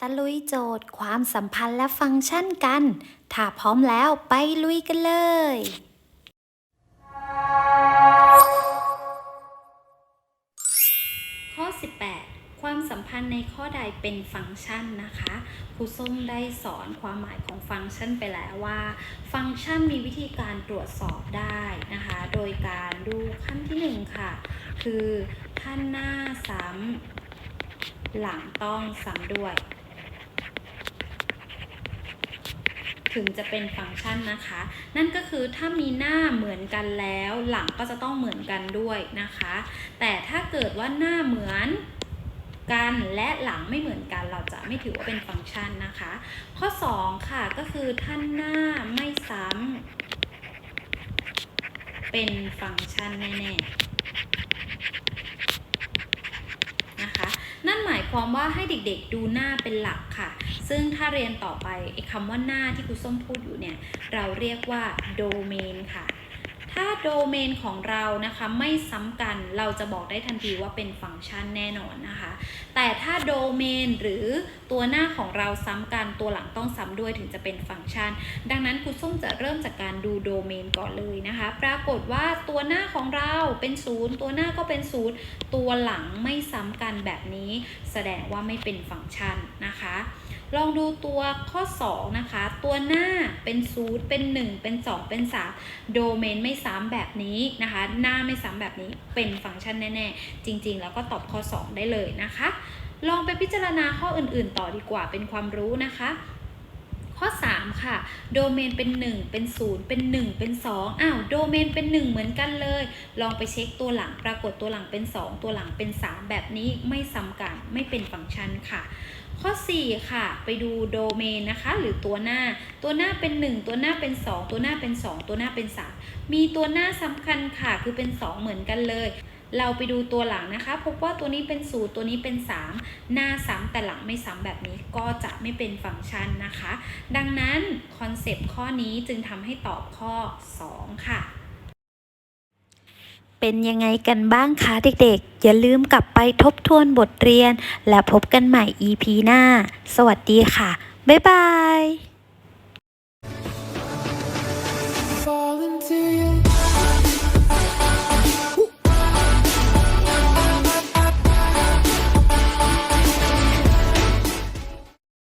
ตะลุยโจทย์ความสัมพันธ์และฟังก์ชันกัน ถ้าพร้อมแล้วไปลุยกันเลย ข้อ 18 ความสัมพันธ์ในข้อใดเป็นฟังก์ชันนะคะครูส้มได้สอนความหมายของฟังก์ชันไปแล้วว่า ฟังก์ชันมีวิธีการตรวจสอบได้นะคะ โดยการดูขั้นที่หนึ่งค่ะ คือท่านหน้าซ้ำหลังต้องซ้ำด้วย ถึงจะเป็นฟังก์ชันนะคะ นั่นก็คือถ้ามีหน้าเหมือนกันแล้วหลังก็จะต้องเหมือนกันด้วยนะคะ แต่ถ้าเกิดว่าหน้าเหมือนกันและหลังไม่เหมือนกันเราจะไม่ถือว่าเป็นฟังก์ชันนะคะ ข้อ 2 ค่ะก็คือท่านหน้าไม่ซ้ำเป็นฟังก์ชันแน่ๆนะคะ นั่นหมาย ความว่าให้เด็กๆดูหน้าเป็นหลักค่ะ ซึ่งถ้าเรียนต่อไปไอ้คำว่าหน้าที่ครูส้มพูดอยู่เนี่ย เราเรียกว่าโดเมนค่ะ ถ้าโดเมนของเรานะคะไม่ซ้ำกันเราจะบอกได้ทันทีว่าเป็นฟังก์ชันแน่นอนนะคะ แต่ถ้าโดเมนหรือตัวหน้าของเราซ้ำกันตัวหลังต้องซ้ำด้วยถึงจะเป็นฟังก์ชัน ดังนั้นครูส้มจะเริ่มจากการดูโดเมนก่อนเลยนะคะ ปรากฏว่าตัวหน้าของเราเป็นศูนย์ตัวหน้าก็เป็นศูนย์ตัวหลังไม่ซ้ำกันแบบนี้ แสดงว่าไม่เป็นฟังก์ชันนะคะ ลองดูตัวข้อ 2 นะคะ ตัวหน้า เป็นศูนย์เป็น 1 เป็น 2 เป็น 3 โดเมนไม่ซ้ำแบบนี้นะคะ หน้าไม่ซ้ำแบบนี้เป็นฟังก์ชันแน่ ๆ จริง ๆ แล้วก็ตอบข้อ 2 ได้เลยนะคะ ลองไปพิจารณาข้ออื่น ๆ ต่อดีกว่าเป็นความรู้นะคะ ข้อ 3 ค่ะ โดเมนเป็น 1 เป็น 0 เป็น 1 เป็น 2อ้าวโดเมนเป็น 1 เหมือนกันเลย ลองไปเช็คตัวหลังปรากฏตัวหลังเป็น 2 ตัวหลังเป็น 3 แบบนี้ไม่ซ้ำกันไม่เป็นฟังก์ชันค่ะ ข้อ 4 ค่ะ ไปดูโดเมนนะคะ หรือตัวหน้า ตัวหน้าเป็น 1 ตัวหน้าเป็น 2 ตัวหน้าเป็น 2 ตัวหน้าเป็น 3 มีตัวหน้าสำคัญค่ะ คือเป็น 2 เหมือนกันเลย เราไปดูตัวหลังนะคะ พบว่าตัวนี้เป็น0ตัวนี้เป็น 3 หน้าซ้ำแต่หลังไม่ซ้ำแบบนี้ก็จะไม่เป็นฟังก์ชันนะคะ ดังนั้นคอนเซปต์ข้อนี้จึงทำให้ตอบข้อ 2 ค่ะเป็นยังไงกันบ้างคะเด็กๆ อย่าลืมกลับไปทบทวนบทเรียน และพบกันใหม่ EP หน้า สวัสดีค่ะ บ๊ายบาย